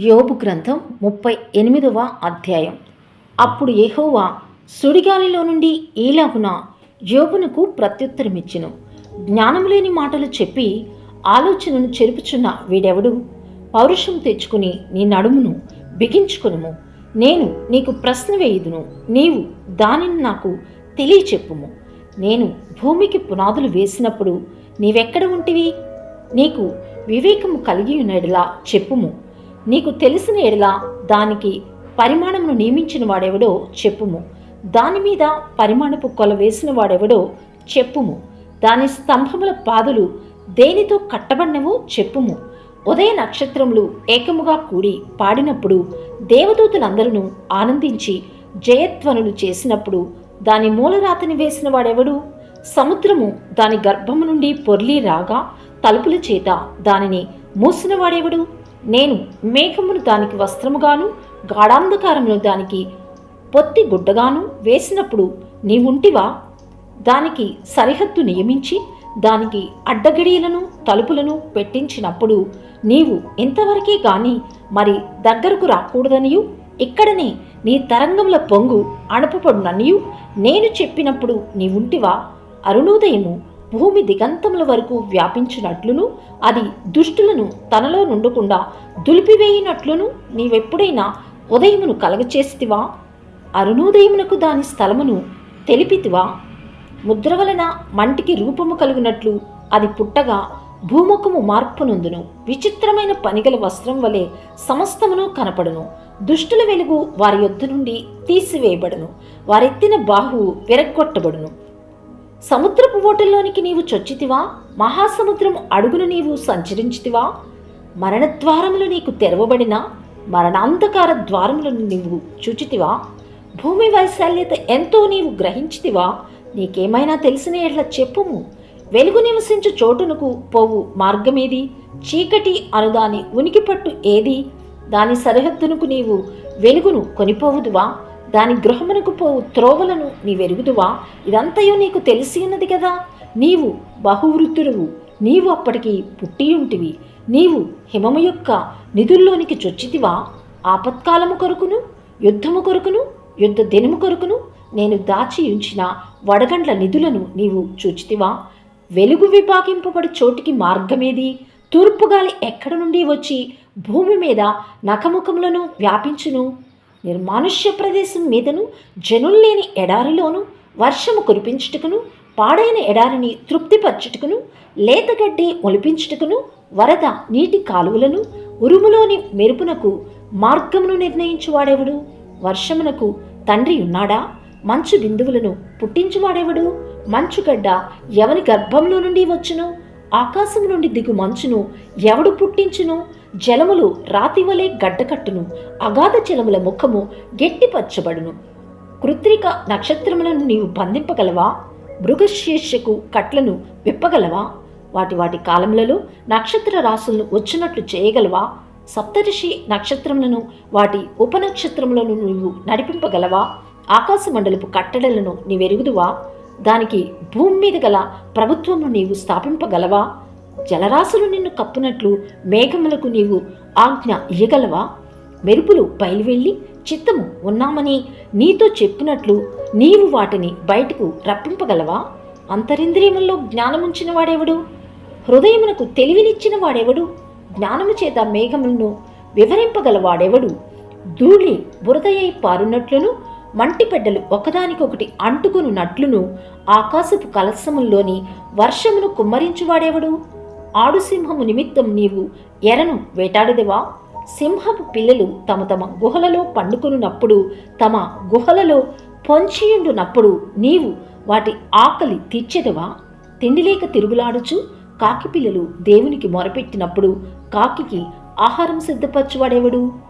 యోబు గ్రంథం ముప్పై ఎనిమిదవ అధ్యాయం. అప్పుడు యెహోవా సుడిగాలిలో నుండి ఈలాగున యోబునకు ప్రత్యుత్తరమిచ్చెను. జ్ఞానం లేని మాటలు చెప్పి ఆలోచనను చెరుపుచున్న వీడెవడు? పౌరుషం తెచ్చుకుని నీ నడుమును బిగించుకునుము. నేను నీకు ప్రశ్న వేయుదును. నీవు దానిని నాకు తెలియచెప్పుము. నేను భూమికి పునాదులు వేసినప్పుడు నీవెక్కడ ఉంటివి? నీకు వివేకము కలిగి ఉన్నడిలా చెప్పుము. నీకు తెలిసిన ఎడలా దానికి పరిమాణమును నియమించిన వాడెవడో చెప్పుము. దాని మీద పరిమాణపు కొల వేసిన వాడెవడో చెప్పుము. దాని స్తంభముల పాదులు దేనితో కట్టబడినవో చెప్పుము. ఉదయ నక్షత్రములు ఏకముగా కూడి పాడినప్పుడు దేవదూతలందరూ ఆనందించి జయధ్వనులు చేసినప్పుడు దాని మూలరాతని వేసిన వాడెవడు? సముద్రము దాని గర్భము నుండి పొర్లి రాగా తలుపుల చేత దానిని మూసిన వాడెవడు? నేను మేఘమును దానికి వస్త్రముగాను గాఢాంధకారమును దానికి పొత్తి గుడ్డగాను వేసినప్పుడు నీవుంటివా దానికి సరిహద్దు నియమించి దానికి అడ్డగడియలను తలుపులను పెట్టించినప్పుడు నీవు ఇంతవరకే కానీ మరి దగ్గరకు రాకూడదనియు? ఇక్కడనే నీ తరంగముల పొంగు అణపపడుననియు? నేను చెప్పినప్పుడు నీవుంటివా అరుణోదయము భూమి దిగంతముల వరకు వ్యాపించినట్లును అది దుష్టులను తనలో నుండకుండా దులిపివేయినట్లును నీవెప్పుడైనా ఉదయమును కలగచేస్తివా? అరుణోదయమునకు దాని స్థలమును తెలిపితివా? ముద్ర వలన మంటికి రూపము కలుగునట్లు అది పుట్టగా భూముఖము మార్పునందును. విచిత్రమైన పనిగల వస్త్రం వలె సమస్తమును కనపడును. దుష్టుల వెలుగు వారి యొద్ద నుండి తీసివేయబడును. వారెత్తిన బాహువు విరగ్గొట్టబడును. సముద్రపు ఓటల్లోనికి నీవు చొచ్చితివా? మహాసముద్రం అడుగును నీవు సంచరించితివా? మరణద్వారములు నీకు తెరవబడిన మరణాంధకార ద్వారములను నీవు చూచితివా? భూమి వైశాల్యత ఎంతో నీవు గ్రహించితివా? నీకేమైనా తెలిసిన ఎట్లా చెప్పుము. వెలుగు నివసించు చోటునకు పోవు మార్గమేది? చీకటి అనుదాని ఉనికి పట్టు ఏది? దాని సరిహద్దునకు నీవు వెలుగును కొనిపోవుదువా? దాని గృహమునకు పోవు త్రోవలను నీ వెరుగుదువా ఇదంతయు నీకు తెలిసి ఉన్నది కదా? నీవు బహువృత్తుడువు. నీవు అప్పటికి పుట్టియుంటివి. నీవు హిమము యొక్క నిధుల్లోనికి చొచ్చితివా? ఆపత్కాలము కొరకును యుద్ధము కొరకును యుద్ధ దినము కొరకును నేను దాచి ఉంచిన వడగండ్ల నిధులను నీవు చూచితివా? వెలుగు విభాగింపబడి చోటికి మార్గమేది? తూర్పుగాలి ఎక్కడ నుండి వచ్చి భూమి మీద నఖముఖములను వ్యాపించును? నిర్మానుష్య ప్రదేశం మీదను జనుల్లేని ఎడారిలోను వర్షము కురిపించుటకును పాడైన ఎడారిని తృప్తిపరచుటకును లేతగడ్డి ఒలిపించుటకును వరద నీటి కాలువలను ఉరుములోని మెరుపునకు మార్గమును నిర్ణయించువాడెవడు? వర్షమునకు తండ్రి ఉన్నాడా? మంచు బిందువులను పుట్టించువాడెవడు? మంచుగడ్డ ఎవని గర్భంలో నుండి వచ్చును? ఆకాశం నుండి దిగు మంచును ఎవడు పుట్టించును? జలములు రాతివలే గడ్డకట్టును అగాధ జలముల ముఖము గట్టిపరచబడును. కృత్రిక నక్షత్రములను నీవు బంధింపగలవా? మృగశీర్షకు కట్లను విప్పగలవా? వాటి వాటి కాలములలో నక్షత్ర రాసులను వచ్చినట్లు చేయగలవా? సప్తరిషి నక్షత్రములను వాటి ఉపనక్షత్రములను నువ్వు నడిపింపగలవా? ఆకాశమండలపు కట్టడలను నీవెరుగుదువా? దానికి భూమి మీద గల ప్రభుత్వము నీవు స్థాపింపగలవా? జలరాశులు నిన్ను కప్పునట్లు మేఘములకు నీవు ఆజ్ఞ ఇయ్యగలవా? మెరుపులు బయలువెళ్ళి చిత్తము ఉన్నామని నీతో చెప్పినట్లు నీవు వాటిని బయటకు రప్పింపగలవా? అంతరింద్రియముల్లో జ్ఞానముంచిన వాడెవడు? హృదయమునకు తెలివినిచ్చిన వాడెవడు? జ్ఞానము చేత మేఘములను వివరింపగలవాడెవడు? ధూళి బురదయై పారునట్లును మంటిపెడ్డలు ఒకదానికొకటి అంటుకొనున్నట్లును ఆకాశపు కలసముల్లోని వర్షమును కుమ్మరించువాడెవడు? ఆడుసింహము నిమిత్తం నీవు ఎరను వేటాడదెవా? సింహపు పిల్లలు తమ తమ గుహలలో పండుకొనున్నప్పుడు తమ గుహలలో పొంచియుండునప్పుడు నీవు వాటి ఆకలి తీర్చెదవా? తిండిలేక తిరుగులాడుచు కాకి పిల్లలు దేవునికి మొరపెట్టినప్పుడు కాకికి ఆహారం సిద్ధపరచువాడెవడు?